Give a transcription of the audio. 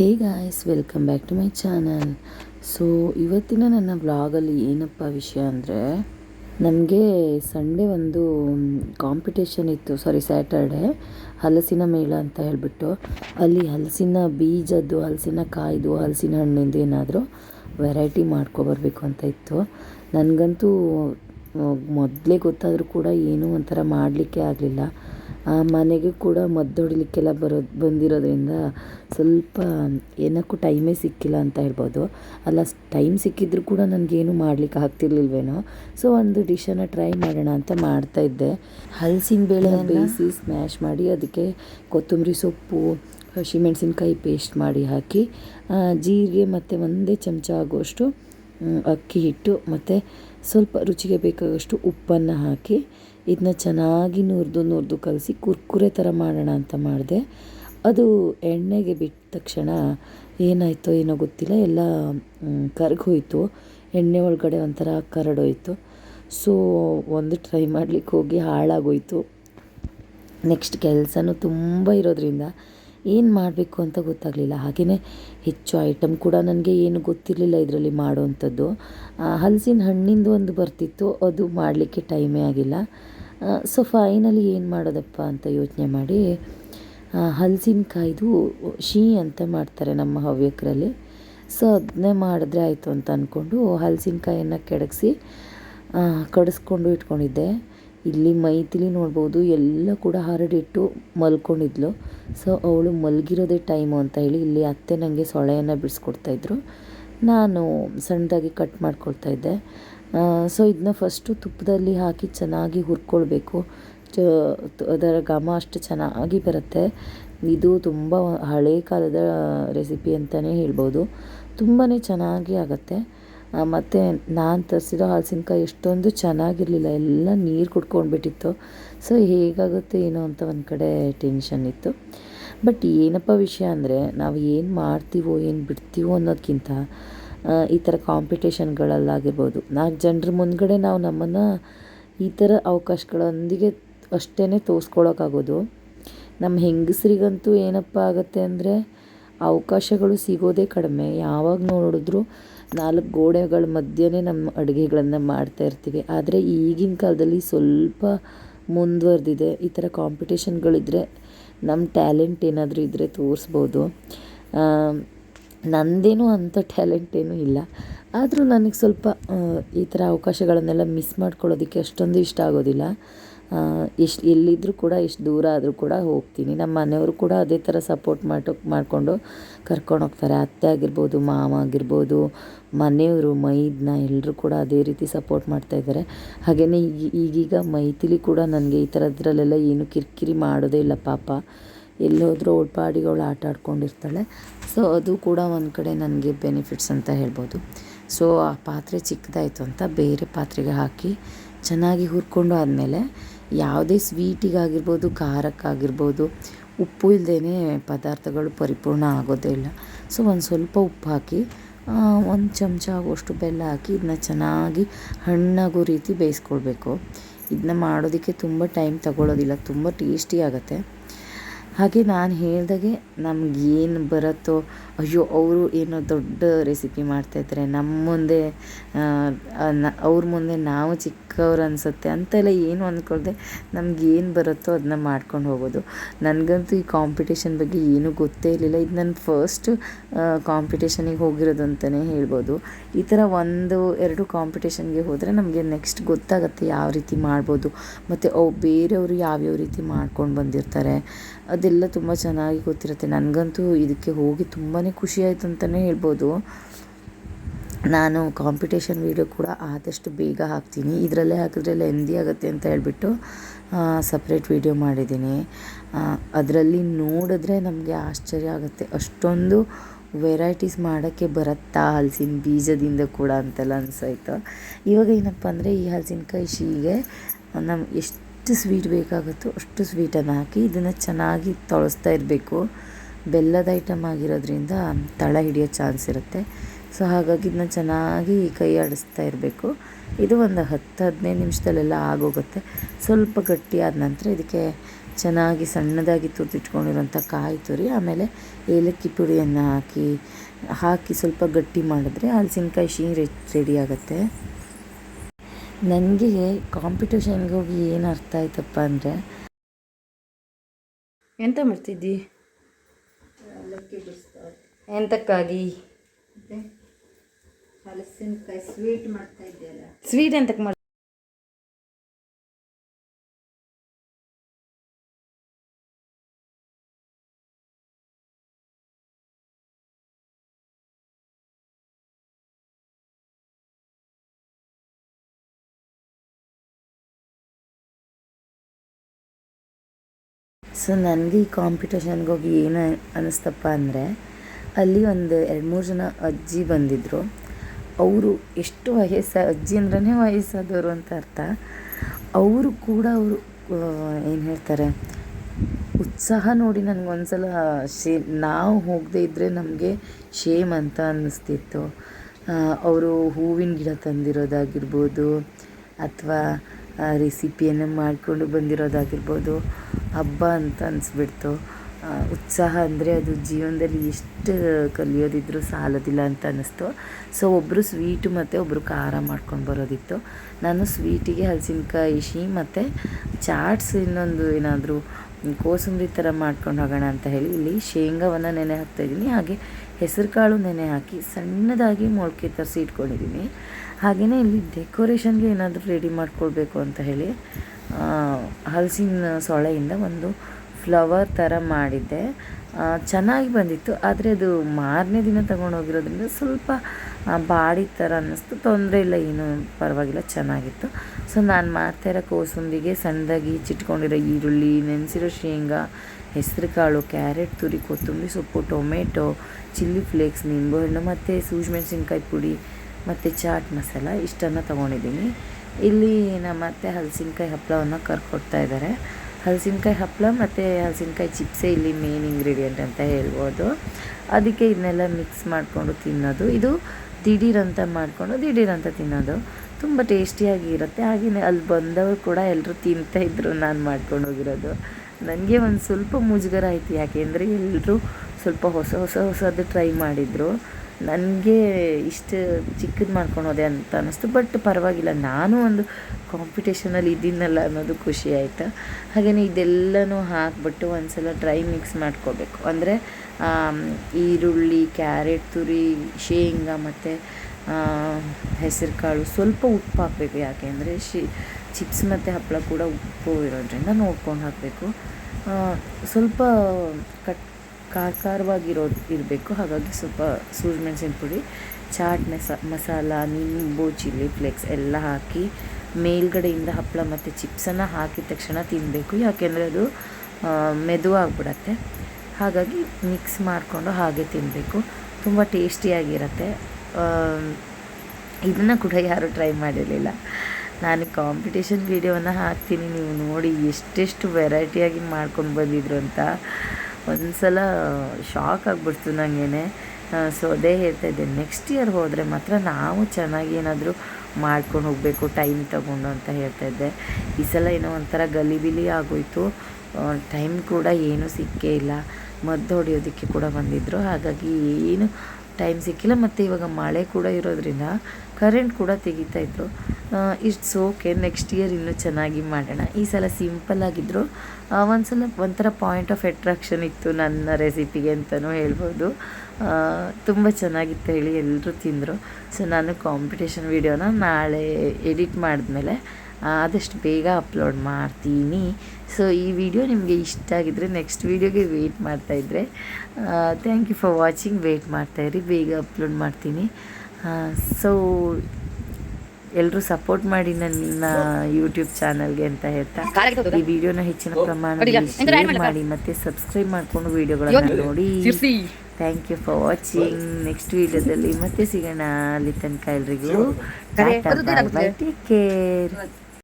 Hey guys welcome back to my channel so ಇವತ್ತಿನ ನನ್ನ ವ್ಲಾಗಲ್ಲಿ ಏನಪ್ಪ ವಿಷಯ ಅಂದರೆ, ನಮಗೆ ಸಂಡೇ ಒಂದು ಕಾಂಪಿಟೇಷನ್ ಇತ್ತು. ಸಾರಿ ಸ್ಯಾಟರ್ಡೆ ಹಲಸಿನ ಮೇಳ ಅಂತ ಹೇಳಿಬಿಟ್ಟು. ಅಲ್ಲಿ ಹಲಸಿನ ಬೀಜದ್ದು, ಹಲಸಿನ ಕಾಯ್ದು, ಹಲಸಿನ ಹಣ್ಣಿಂದು ಏನಾದರೂ ವೆರೈಟಿ ಮಾಡ್ಕೊಬರ್ಬೇಕು ಅಂತ ಇತ್ತು. ನನಗಂತೂ, ಮೊದಲೇ ಗೊತ್ತಾದರೂ ಕೂಡ ಏನೂ ಒಂಥರ ಮಾಡಲಿಕ್ಕೆ ಆಗಲಿಲ್ಲ. ಮನೆಗೆ ಕೂಡ ಮದ್ದು ಹೊಡಿಲಿಕ್ಕೆಲ್ಲ ಬರೋದು ಬಂದಿರೋದ್ರಿಂದ ಸ್ವಲ್ಪ ಏನಕ್ಕೂ ಟೈಮೇ ಸಿಕ್ಕಿಲ್ಲ ಅಂತ ಹೇಳ್ಬೋದು. ಅಲ್ಲ ಟೈಮ್ ಸಿಕ್ಕಿದ್ರು ಕೂಡ ನನಗೇನು ಮಾಡ್ಲಿಕ್ಕೆ ಆಗ್ತಿರ್ಲಿಲ್ವೇನೋ. ಸೊ ಒಂದು ಡಿಶನ್ನು ಟ್ರೈ ಮಾಡೋಣ ಅಂತ ಮಾಡ್ತಾಯಿದ್ದೆ ಹಲಸಿನ ಬೇಳೆ ಬೇಯಿಸಿ ಸ್ಮ್ಯಾಶ್ ಮಾಡಿ ಅದಕ್ಕೆ ಕೊತ್ತಂಬರಿ ಸೊಪ್ಪು ಹಸಿಮೆಣಸಿನ್ಕಾಯಿ ಪೇಸ್ಟ್ ಮಾಡಿ ಹಾಕಿ ಜೀರಿಗೆ ಮತ್ತು ಒಂದೇ ಚಮಚ ಆಗುವಷ್ಟು ಅಕ್ಕಿ ಹಿಟ್ಟು ಮತ್ತು ಸ್ವಲ್ಪ ರುಚಿಗೆ ಬೇಕಾದಷ್ಟು ಉಪ್ಪನ್ನು ಹಾಕಿ ಇದನ್ನ ಚೆನ್ನಾಗಿ ನುರಿದು ನುರಿದು ಕಲಸಿ ಕುರ್ಕುರೆ ಥರ ಮಾಡೋಣ ಅಂತ ಮಾಡಿದೆ. ಅದು ಎಣ್ಣೆಗೆ ಬಿಟ್ಟ ತಕ್ಷಣ ಏನಾಯಿತೋ ಏನೋ ಗೊತ್ತಿಲ್ಲ, ಎಲ್ಲ ಕರ್ಗೋಯ್ತು ಎಣ್ಣೆ ಒಳಗಡೆ ಒಂಥರ ಕರಡೋಯ್ತು ಸೊ ಒಂದು ಟ್ರೈ ಮಾಡಲಿಕ್ಕೆ ಹೋಗಿ ಹಾಳಾಗೋಯ್ತು. ನೆಕ್ಸ್ಟ್ ಕೆಲಸನೂ ತುಂಬ ಇರೋದ್ರಿಂದ ಏನು ಮಾಡಬೇಕು ಅಂತ ಗೊತ್ತಾಗಲಿಲ್ಲ. ಹಾಗೆಯೇ ಹೆಚ್ಚು ಐಟಮ್ ಕೂಡ ನನಗೆ ಏನು ಗೊತ್ತಿರಲಿಲ್ಲ ಇದರಲ್ಲಿ ಮಾಡೋವಂಥದ್ದು. ಹಲಸಿನ ಹಣ್ಣಿಂದು ಒಂದು ಬರ್ತಿತ್ತು, ಅದು ಮಾಡಲಿಕ್ಕೆ ಟೈಮೇ ಆಗಿಲ್ಲ. ಸೊ ಫೈನಲಿ ಏನು ಮಾಡೋದಪ್ಪ ಅಂತ ಯೋಚನೆ ಮಾಡಿ ಹಲಸಿನಕಾಯ್ದು ಶೀ ಅಂತ ಮಾಡ್ತಾರೆ ನಮ್ಮ ಹವ್ಯಕರಲ್ಲಿ. ಸೊ ಅದನ್ನೇ ಮಾಡಿದ್ರೆ ಆಯಿತು ಅಂತ ಅಂದ್ಕೊಂಡು ಹಲಸಿನಕಾಯನ್ನು ಕೆಡಗಿಸಿ ಕಡಿಸ್ಕೊಂಡು ಇಟ್ಕೊಂಡಿದ್ದೆ. ಇಲ್ಲಿ ಮೈತಿಲಿ ನೋಡ್ಬೋದು, ಎಲ್ಲ ಕೂಡ ಹರಡಿಟ್ಟು ಮಲ್ಕೊಂಡಿದ್ಲು. ಸೊ ಅವಳು ಮಲಗಿರೋದೇ ಟೈಮು ಅಂತ ಹೇಳಿ ಇಲ್ಲಿ ಅತ್ತೆ ನನಗೆ ಸೊಳೆಯನ್ನು ಬಿಡಿಸ್ಕೊಡ್ತಾಯಿದ್ರು ನಾನು ಸಣ್ಣದಾಗಿ ಕಟ್ ಮಾಡ್ಕೊಳ್ತಾಯಿದ್ದೆ ಸೊ ಇದನ್ನ ಫಸ್ಟು ತುಪ್ಪದಲ್ಲಿ ಹಾಕಿ ಚೆನ್ನಾಗಿ ಹುರ್ಕೊಳ್ಬೇಕು. ಚ ಅದರ ಘಮ ಅಷ್ಟು ಚೆನ್ನಾಗಿ ಬರುತ್ತೆ. ಇದು ತುಂಬ ಹಳೆ ಕಾಲದ ರೆಸಿಪಿ ಅಂತಲೇ ಹೇಳ್ಬೋದು. ತುಂಬಾ ಚೆನ್ನಾಗಿ ಆಗುತ್ತೆ. ಮತ್ತು ನಾನು ತರಿಸಿರೋ ಹಲಸಿನಕಾಯಿ ಎಷ್ಟೊಂದು ಚೆನ್ನಾಗಿರಲಿಲ್ಲ. ಎಲ್ಲ ನೀರು ಕುಡ್ಕೊಂಡ್ಬಿಟ್ಟಿತ್ತು. ಸೊ ಹೇಗಾಗುತ್ತೆ ಏನೋ ಅಂತ ಒಂದು ಕಡೆ ಟೆನ್ಷನ್ ಇತ್ತು. ಬಟ್ ಏನಪ್ಪ ವಿಷಯ ಅಂದರೆ ನಾವು ಏನು ಮಾಡ್ತೀವೋ, ಏನು ಬಿಡ್ತೀವೋ ಅನ್ನೋದಕ್ಕಿಂತ ಈ ಥರ ಕಾಂಪಿಟೇಷನ್ಗಳಲ್ಲಾಗಿರ್ಬೋದು ನಾಲ್ಕು ಜನರ ಮುಂದ್ಗಡೆ ನಾವು ನಮ್ಮನ್ನು ಈ ಥರ ಅವಕಾಶಗಳೊಂದಿಗೆ ಅಷ್ಟೇ ತೋರಿಸ್ಕೊಳ್ಳೋಕ್ಕಾಗೋದು ನಮ್ಮ ಹೆಂಗಸರಿಗಂತೂ ಏನಪ್ಪ ಆಗುತ್ತೆ ಅಂದರೆ ಅವಕಾಶಗಳು ಸಿಗೋದೇ ಕಡಿಮೆ. ಯಾವಾಗ ನೋಡಿದ್ರು ನಾಲ್ಕು ಗೋಡೆಗಳ ಮಧ್ಯೆನೇ ನಮ್ಮ ಅಡುಗೆಗಳನ್ನು ಮಾಡ್ತಾ ಇರ್ತೀವಿ. ಆದರೆ ಈಗಿನ ಕಾಲದಲ್ಲಿ ಸ್ವಲ್ಪ ಮುಂದುವರೆದಿದೆ. ಈ ಥರ ಕಾಂಪಿಟೇಷನ್ಗಳಿದ್ರೆ ನಮ್ಮ ಟ್ಯಾಲೆಂಟ್ ಏನಾದರೂ ಇದ್ದರೆ ತೋರಿಸ್ಬೋದು. ನಂದೇನು ಅಂಥ ಟ್ಯಾಲೆಂಟ್ ಏನೂ ಇಲ್ಲ. ಆದರೂ ನನಗೆ ಸ್ವಲ್ಪ ಈ ಥರ ಅವಕಾಶಗಳನ್ನೆಲ್ಲ ಮಿಸ್ ಮಾಡ್ಕೊಳ್ಳೋದಕ್ಕೆ ಅಷ್ಟೊಂದು ಇಷ್ಟ ಆಗೋದಿಲ್ಲ. ಎಷ್ಟು ಎಲ್ಲಿದ್ದರೂ ಕೂಡ ಎಷ್ಟು ದೂರ ಆದರೂ ಕೂಡ ಹೋಗ್ತೀನಿ. ನಮ್ಮ ಮನೆಯವರು ಕೂಡ ಅದೇ ಥರ ಸಪೋರ್ಟ್ ಮಾಡೋ ಮಾಡಿಕೊಂಡು ಕರ್ಕೊಂಡು ಹೋಗ್ತಾರೆ. ಅತ್ತೆ ಆಗಿರ್ಬೋದು, ಮಾವ ಆಗಿರ್ಬೋದು, ಮನೆಯವರು ಮೈದನ್ನ ಎಲ್ಲರೂ ಕೂಡ ಅದೇ ರೀತಿ ಸಪೋರ್ಟ್ ಮಾಡ್ತಾಯಿದ್ದಾರೆ ಹಾಗೆಯೇ ಈಗ ಈಗೀಗ ಮೈಥಿಲಿ ಕೂಡ ನನಗೆ ಈ ಥರದ್ರಲ್ಲೆಲ್ಲ ಏನು ಕಿರಿಕಿರಿ ಮಾಡೋದೇ ಇಲ್ಲ ಪಾಪ. ಎಲ್ಲೋದ್ರೂ ಅವಳು ಪಾಡಿಗೆ ಆಟ ಆಡ್ಕೊಂಡಿರ್ತಾಳೆ. ಸೊ ಅದು ಕೂಡ ಒಂದು ಕಡೆ ನನಗೆ ಬೆನಿಫಿಟ್ಸ್ ಅಂತ ಹೇಳ್ಬೋದು. ಸೊ ಆ ಪಾತ್ರೆ ಚಿಕ್ಕದಾಯಿತು ಅಂತ ಬೇರೆ ಪಾತ್ರೆಗೆ ಹಾಕಿ ಚೆನ್ನಾಗಿ ಹುರ್ಕೊಂಡು ಆದಮೇಲೆ ಯಾವುದೇ ಸ್ವೀಟಿಗಾಗಿರ್ಬೋದು, ಖಾರಕ್ಕಾಗಿರ್ಬೋದು, ಉಪ್ಪು ಇಲ್ಲದೇ ಪದಾರ್ಥಗಳು ಪರಿಪೂರ್ಣ ಆಗೋದೇ ಇಲ್ಲ. ಸೊ, ಒಂದು ಸ್ವಲ್ಪ ಉಪ್ಪು ಹಾಕಿ ಒಂದು ಚಮಚ ಆಗುವಷ್ಟು ಬೆಲ್ಲ ಹಾಕಿ ಇದನ್ನ ಚೆನ್ನಾಗಿ ಹಣ್ಣಾಗೋ ರೀತಿ ಬೇಯಿಸ್ಕೊಳ್ಬೇಕು. ಇದನ್ನ ಮಾಡೋದಕ್ಕೆ ತುಂಬ ಟೈಮ್ ತಗೊಳ್ಳೋದಿಲ್ಲ ತುಂಬ ಟೇಸ್ಟಿ ಆಗುತ್ತೆ. ಹಾಗೆ ನಾನು ಹೇಳ್ದಾಗೆ ಏನು ಬರುತ್ತೋ, ಅಯ್ಯೋ ಅವರು ಏನೋ ದೊಡ್ಡ ರೆಸಿಪಿ ಮಾಡ್ತಾಯಿದ್ದಾರೆ ನಮ್ಮ ಮುಂದೆ ಅವ್ರ ಮುಂದೆ ನಾವು ಚಿಕ್ಕವ್ರು ಅನಿಸುತ್ತೆ ಅಂತೆಲ್ಲ ಏನು ಅಂದ್ಕೊಳ್ದೆ ಏನು ಬರುತ್ತೋ ಅದನ್ನ ಮಾಡ್ಕೊಂಡು ಹೋಗೋದು. ನನಗಂತೂ ಈ ಕಾಂಪಿಟೇಷನ್ ಬಗ್ಗೆ ಏನೂ ಗೊತ್ತೇ ಇರಲಿಲ್ಲ. ಇದು ನನ್ನ ಫಸ್ಟ್ ಕಾಂಪಿಟೇಷನಿಗೆ ಹೋಗಿರೋದು ಅಂತಲೇ ಹೇಳ್ಬೋದು. ಈ ಥರ ಒಂದು, ಎರಡು ಕಾಂಪಿಟೇಷನ್ಗೆ ಹೋದರೆ ನಮಗೆ ನೆಕ್ಸ್ಟ್ ಗೊತ್ತಾಗುತ್ತೆ ಯಾವ ರೀತಿ ಮಾಡ್ಬೋದು. ಮತ್ತು ಅವು ಬೇರೆಯವರು ಯಾವ್ಯಾವ ರೀತಿ ಮಾಡ್ಕೊಂಡು ಬಂದಿರ್ತಾರೆ. ಅದೆಲ್ಲ ತುಂಬ ಚೆನ್ನಾಗಿ ಗೊತ್ತಿರುತ್ತೆ. ನನಗಂತೂ ಇದಕ್ಕೆ ಹೋಗಿ ತುಂಬಾ ಖುಷಿ ಆಯಿತು ಅಂತಲೇ ಹೇಳ್ಬೋದು. ನಾನು ಕಾಂಪಿಟೇಷನ್ ವೀಡಿಯೋ ಕೂಡ ಆದಷ್ಟು ಬೇಗ ಹಾಕ್ತೀನಿ. ಇದರಲ್ಲೇ ಹಾಕಿದ್ರೆ ಲೆಂದಿ ಆಗುತ್ತೆ ಅಂತ ಹೇಳ್ಬಿಟ್ಟು ಸಪ್ರೇಟ್ ವೀಡಿಯೋ ಮಾಡಿದ್ದೀನಿ. ಅದರಲ್ಲಿ ನೋಡಿದ್ರೆ ನಮಗೆ ಆಶ್ಚರ್ಯ ಆಗುತ್ತೆ. ಅಷ್ಟೊಂದು ವೆರೈಟೀಸ್ ಮಾಡೋಕ್ಕೆ ಬರುತ್ತಾ ಹಲಸಿನ ಬೀಜದಿಂದ ಕೂಡ ಅಂತೆಲ್ಲ ಅನಿಸೋಯ್ತು. ಇವಾಗ ಏನಪ್ಪ ಅಂದರೆ ಈ ಹಲಸಿನಕಾಯಿ ಶೀಗೆ ನಮ್ಮ ಎಷ್ಟು ಸ್ವೀಟ್ ಬೇಕಾಗುತ್ತೋ ಅಷ್ಟು ಸ್ವೀಟನ್ನು ಹಾಕಿ ಇದನ್ನು ಚೆನ್ನಾಗಿ ತೊಳಸ್ತಾ ಇರಬೇಕು. ಬೆಲ್ಲದ ಐಟಮ್ ಆಗಿರೋದ್ರಿಂದ ತಳ ಹಿಡಿಯೋ ಚಾನ್ಸ್ ಇರುತ್ತೆ. ಸೊ ಹಾಗಾಗಿ ಇದನ್ನ ಚೆನ್ನಾಗಿ ಕೈ ಆಡಿಸ್ತಾ ಇರಬೇಕು. ಇದು ಒಂದು ಹತ್ತು, ಹದಿನೈದು ನಿಮಿಷದಲ್ಲೆಲ್ಲ ಆಗೋಗುತ್ತೆ. ಸ್ವಲ್ಪ ಗಟ್ಟಿ ಆದ ನಂತರ ಇದಕ್ಕೆ ಚೆನ್ನಾಗಿ ಸಣ್ಣದಾಗಿ ತುರಿದಿಟ್ಕೊಂಡಿರೋಂಥ ಕಾಯಿ ತುರಿ, ಆಮೇಲೆ ಏಲಕ್ಕಿ ಪುಡಿಯನ್ನು ಹಾಕಿ ಹಾಕಿ ಸ್ವಲ್ಪ ಗಟ್ಟಿ ಮಾಡಿದ್ರೆ ಹಲಸಿನಕಾಯಿ ಶೀ ರೆಡಿ ಆಗುತ್ತೆ. ನನಗೆ ಕಾಂಪಿಟೇಷನ್ಗೆ ಹೋಗಿ ಏನು ಅರ್ಥ ಆಯ್ತಪ್ಪ ಅಂದರೆ? ಎಂತ ಮಾಡ್ತಿದ್ದಿ? ಎಂತಕ್ಕಾಗಿ? ಮತ್ತೆ ಹಲಸಿನಕಾಯಿ ಸ್ವೀಟ್ ಮಾಡ್ತಾ ಇದೆಯಲ್ಲ ಸ್ವೀಟ್ ಎಂತಕ್ಕೆ ಮಾಡಿ ಸೊ ನನಗೆ ಈ ಕಾಂಪಿಟೇಷನ್ಗೆ ಹೋಗಿ ಏನು ಅನ್ನಿಸ್ತಪ್ಪ ಅಂದರೆ, ಅಲ್ಲಿ ಒಂದು ಎರಡು ಮೂರು ಜನ ಅಜ್ಜಿ ಬಂದಿದ್ದರು ಅವರು ಎಷ್ಟು ವಯಸ್ಸ, ಅಜ್ಜಿ ಅಂದ್ರೇ ವಯಸ್ಸಾದವರು ಅಂತ ಅರ್ಥ. ಅವರು ಕೂಡ ಅವರು ಏನು ಹೇಳ್ತಾರೆ, ಉತ್ಸಾಹ ನೋಡಿ ನನಗೆ ಒಂದ್ಸಲ ಶೇ, ನಾವು ಹೋಗದೇ ಇದ್ದರೆ ನಮಗೆ ಶೇಮ್ ಅಂತ ಅನ್ನಿಸ್ತಿತ್ತು. ಅವರು ಹೂವಿನ ಗಿಡ ತಂದಿರೋದಾಗಿರ್ಬೋದು, ಅಥವಾ ರೆಸಿಪಿಯನ್ನು ಮಾಡಿಕೊಂಡು ಬಂದಿರೋದಾಗಿರ್ಬೋದು. ಹಬ್ಬ ಅಂತ ಅನಿಸ್ಬಿಡ್ತು. ಉತ್ಸಾಹ ಅಂದರೆ ಅದು ಜೀವನದಲ್ಲಿ ಎಷ್ಟು ಕಲಿಯೋದಿದ್ರು ಸಾಲೋದಿಲ್ಲ ಅಂತ ಅನ್ನಿಸ್ತು ಸೊ ಒಬ್ಬರು ಸ್ವೀಟು ಮತ್ತು ಒಬ್ಬರು ಖಾರ ಮಾಡ್ಕೊಂಡು ಬರೋದಿತ್ತು. ನಾನು ಸ್ವೀಟಿಗೆ ಹಲಸಿನಕಾಯಿ, ಶಿ ಮತ್ತು ಚಾಟ್ಸ್ ಇನ್ನೊಂದು ಏನಾದರೂ ಕೋಸಂಬರಿ ಥರ ಮಾಡ್ಕೊಂಡು ಹೋಗೋಣ ಅಂತ ಹೇಳಿ ಇಲ್ಲಿ ಶೇಂಗಾವನ್ನು ನೆನೆ ಹಾಕ್ತಾಯಿದ್ದೀನಿ ಹಾಗೆ ಹೆಸರುಕಾಳು ನೆನೆ ಹಾಕಿ ಸಣ್ಣದಾಗಿ ಮೊಳಕೆ ತರಿಸಿ ಇಟ್ಕೊಂಡಿದ್ದೀನಿ. ಹಾಗೆಯೇ ಇಲ್ಲಿ ಡೆಕೋರೇಷನ್ಗೆ ಏನಾದರೂ ರೆಡಿ ಮಾಡ್ಕೊಳ್ಬೇಕು ಅಂತ ಹೇಳಿ ಹಲಸಿನ ಸೊಳೆಯಿಂದ ಒಂದು ಫ್ಲವರ್ ಥರ ಮಾಡಿದ್ದೆ. ಚೆನ್ನಾಗಿ ಬಂದಿತ್ತು, ಆದರೆ ಅದು ಮಾರನೇ ದಿನ ತಗೊಂಡೋಗಿರೋದ್ರಿಂದ ಸ್ವಲ್ಪ ಬಾಡಿ ಥರ ಅನ್ನಿಸ್ತು. ತೊಂದರೆ ಇಲ್ಲ, ಏನು ಪರವಾಗಿಲ್ಲ, ಚೆನ್ನಾಗಿತ್ತು. ಸೊ, ನಾನು ಮಾಡ್ತಾ ಇರೋ ಕೋಸಂಬಿಗೆ ಸಣ್ಣದಾಗಿ ಚಿಟ್ಕೊಂಡಿರೋ ಈರುಳ್ಳಿ, ನೆನೆಸಿರೋ ಶೇಂಗಾ, ಹೆಸರುಕಾಳು, ಕ್ಯಾರೆಟ್, ತುರಿ, ಕೊತ್ತಂಬರಿ ಸೊಪ್ಪು, ಟೊಮೆಟೊ, ಚಿಲ್ಲಿ ಫ್ಲೇಕ್ಸ್ ನಿಂಬೆಹಣ್ಣು ಮತ್ತು ಸೂಜಿ ಮೆಣಸಿನ್ಕಾಯಿ ಪುಡಿ, ಮತ್ತು ಚಾಟ್ ಮಸಾಲ, ಇಷ್ಟನ್ನು ತೊಗೊಂಡಿದ್ದೀನಿ. ಇಲ್ಲಿ ನಮ್ಮ ಅತ್ತೆ ಹಲಸಿನಕಾಯಿ ಹಪ್ಪಳವನ್ನು ಕರ್ಕೊಡ್ತಾ ಇದ್ದಾರೆ ಹಲಸಿನಕಾಯಿ ಹಪ್ಪಳ ಮತ್ತು ಹಲಸಿನಕಾಯಿ ಚಿಪ್ಸೇ ಇಲ್ಲಿ ಮೇನ್ ಇಂಗ್ರೀಡಿಯೆಂಟ್ ಅಂತ ಹೇಳ್ಬೋದು. ಅದಕ್ಕೆ ಇದನ್ನೆಲ್ಲ ಮಿಕ್ಸ್ ಮಾಡಿಕೊಂಡು ತಿನ್ನೋದು. ಇದು ದಿಢೀರಂತ ಮಾಡಿಕೊಂಡು ದಿಢೀರಂತ ತಿನ್ನೋದು. ತುಂಬ ಟೇಸ್ಟಿಯಾಗಿ ಇರುತ್ತೆ. ಹಾಗೆಯೇ ಅಲ್ಲಿ ಬಂದವರು ಕೂಡ ಎಲ್ಲರೂ ತಿಂತಾ ಇದ್ದರು ನಾನು ಮಾಡ್ಕೊಂಡು ಹೋಗಿರೋದು. ನನಗೆ ಒಂದು ಸ್ವಲ್ಪ ಮುಜುಗರ ಆಯಿತು. ಯಾಕೆಂದರೆ ಎಲ್ಲರೂ ಸ್ವಲ್ಪ ಹೊಸ ಹೊಸ ಹೊಸದು ಟ್ರೈ ಮಾಡಿದರು. ನನಗೆ ಇಷ್ಟು ಚಿಕ್ಕದು ಮಾಡ್ಕೊಳೋದೆ ಅಂತ ಅನ್ನಿಸ್ತು. ಬಟ್ ಪರವಾಗಿಲ್ಲ, ನಾನು ಒಂದು ಕಾಂಪಿಟೇಷನಲ್ಲಿ ಇದ್ದೀನಲ್ಲ ಅನ್ನೋದು ಖುಷಿ ಆಯಿತು? ಹಾಗೆಯೇ ಇದೆಲ್ಲನೂ ಹಾಕ್ಬಿಟ್ಟು ಒಂದು ಸಲ ಡ್ರೈ ಮಿಕ್ಸ್ ಮಾಡ್ಕೋಬೇಕು. ಅಂದರೆ ಈರುಳ್ಳಿ, ಕ್ಯಾರೆಟ್, ತುರಿ, ಶೇಂಗಾ ಮತ್ತು ಹೆಸರು ಕಾಳು ಸ್ವಲ್ಪ ಉಪ್ಪು ಹಾಕಬೇಕು. ಯಾಕೆ ಅಂದರೆ, ಶಿ, ಚಿಪ್ಸ್ ಮತ್ತು ಹಪ್ಪಳ ಕೂಡ ಉಪ್ಪು ಇರೋದ್ರಿಂದ ನೋಡ್ಕೊಂಡು ಹಾಕಬೇಕು. ಸ್ವಲ್ಪ ಕಟ್ ಖಾರ ಖಾರವಾಗಿರೋದು ಇರಬೇಕು. ಹಾಗಾಗಿ ಸ್ವಲ್ಪ ಸೂಜ್ಮೆಣಸಿನ ಪುಡಿ ಚಾಟ್ ಮಸ, ಮಸಾಲ ನಿಂಬು ಚಿಲ್ಲಿ, ಫ್ಲೇಕ್ಸ್ ಎಲ್ಲ ಹಾಕಿ ಮೇಲ್ಗಡೆಯಿಂದ ಹಪ್ಪಳ ಮತ್ತು ಚಿಪ್ಸನ್ನು ಹಾಕಿದ ತಕ್ಷಣ ತಿನ್ನಬೇಕು ಯಾಕೆಂದರೆ ಅದು ಮೆದು ಮೆದುವಾಗ್ಬಿಡತ್ತೆ ಹಾಗಾಗಿ ಮಿಕ್ಸ್ ಮಾಡಿಕೊಂಡು ಹಾಗೆ ತಿನ್ನಬೇಕು ತುಂಬ ಟೇಸ್ಟಿಯಾಗಿರುತ್ತೆ. ಇದನ್ನು ಕೂಡ ಯಾರೂ ಟ್ರೈ ಮಾಡಿರಲಿಲ್ಲ. ನಾನು ಕಾಂಪಿಟೇಷನ್ ವೀಡಿಯೋವನ್ನು ಹಾಕ್ತೀನಿ. ನೀವು ನೋಡಿ ಎಷ್ಟೆಷ್ಟು ವೆರೈಟಿಯಾಗಿ ಮಾಡ್ಕೊಂಡು ಬಂದಿದ್ರು ಅಂತ. ಒಂದು ಸಲ ಶಾಕ್ ಆಗಿಬಿಡ್ತು ನನಗೇನೆ ಸೊ ಅದೇ ಹೇಳ್ತಾ ಇದ್ದೆ ನೆಕ್ಸ್ಟ್ ಇಯರ್ ಹೋದರೆ ಮಾತ್ರ ನಾವು ಚೆನ್ನಾಗಿ ಏನಾದರೂ ಮಾಡ್ಕೊಂಡು ಹೋಗಬೇಕು ಟೈಮ್ ತಗೊಂಡು ಅಂತ ಹೇಳ್ತಾ ಇದ್ದೆ. ಈ ಸಲ ಏನೋ ಒಂಥರ ಗಲಿಬಿಲಿ ಆಗೋಯ್ತು. ಟೈಮ್ ಕೂಡ ಏನೂ ಸಿಕ್ಕೇ ಇಲ್ಲ. ಮದ್ದು ಹೊಡೆಯೋದಕ್ಕೆ ಕೂಡ ಬಂದಿದ್ದರು ಹಾಗಾಗಿ ಏನು ಟೈಮ್ ಸಿಕ್ಕಿಲ್ಲ, ಮತ್ತು ಇವಾಗ ಮಳೆ ಕೂಡ ಇರೋದ್ರಿಂದ ಕರೆಂಟ್ ಕೂಡ ತೆಗಿತಾ ಇದ್ರು ಇಟ್ಸ್ ಓಕೆ ನೆಕ್ಸ್ಟ್ ಇಯರ್ ಇನ್ನೂ ಚೆನ್ನಾಗಿ ಮಾಡೋಣ. ಈ ಸಲ ಸಿಂಪಲ್ ಆಗಿದ್ದರು ಒಂದು ಸಲ ಒಂಥರ ಪಾಯಿಂಟ್ ಆಫ್ ಅಟ್ರಾಕ್ಷನ್ ಇತ್ತು ನನ್ನ ರೆಸಿಪಿಗೆ ಅಂತಲೂ ಹೇಳ್ಬೋದು. ತುಂಬ ಚೆನ್ನಾಗಿತ್ತು ಹೇಳಿ ಎಲ್ಲರೂ ತಿಂದರು. ಸೊ ನಾನು ಕಾಂಪಿಟೇಷನ್ ವೀಡಿಯೋನ ನಾಳೆ ಎಡಿಟ್ ಮಾಡಿದ್ಮೇಲೆ ಆದಷ್ಟು ಬೇಗ ಅಪ್ಲೋಡ್ ಮಾಡ್ತೀನಿ. ಸೊ ಈ ವಿಡಿಯೋ ನಿಮಗೆ ಇಷ್ಟ ಆಗಿದ್ರೆ ನೆಕ್ಸ್ಟ್ ವೀಡಿಯೋಗೆ ವೆಯ್ಟ್ ಮಾಡ್ತಾಯಿದ್ರೆ thank you for watching wait ಮಾಡ್ತಾಯಿರಿ ಬೇಗ ಅಪ್ಲೋಡ್ ಮಾಡ್ತೀನಿ. ಸೊ ಎಲ್ಲರೂ ಸಪೋರ್ಟ್ ಮಾಡಿ ನನ್ನ ಯೂಟ್ಯೂಬ್ ಚಾನಲ್ಗೆ ಅಂತ ಹೇಳ್ತಾ. ಈ ವಿಡಿಯೋನ ಹೆಚ್ಚಿನ ಪ್ರಮಾಣದಲ್ಲಿ ಮಾಡಿ ಮತ್ತೆ ಸಬ್ಸ್ಕ್ರೈಬ್ ಮಾಡಿಕೊಂಡು ವಿಡಿಯೋಗಳನ್ನು ನೋಡಿ. Thank you for watching next ವಿಡಿಯೋದಲ್ಲಿ ಮತ್ತೆ ಸಿಗೋಣ ಅಲ್ಲಿ ತನಕ ಎಲ್ರಿಗೂ. Take care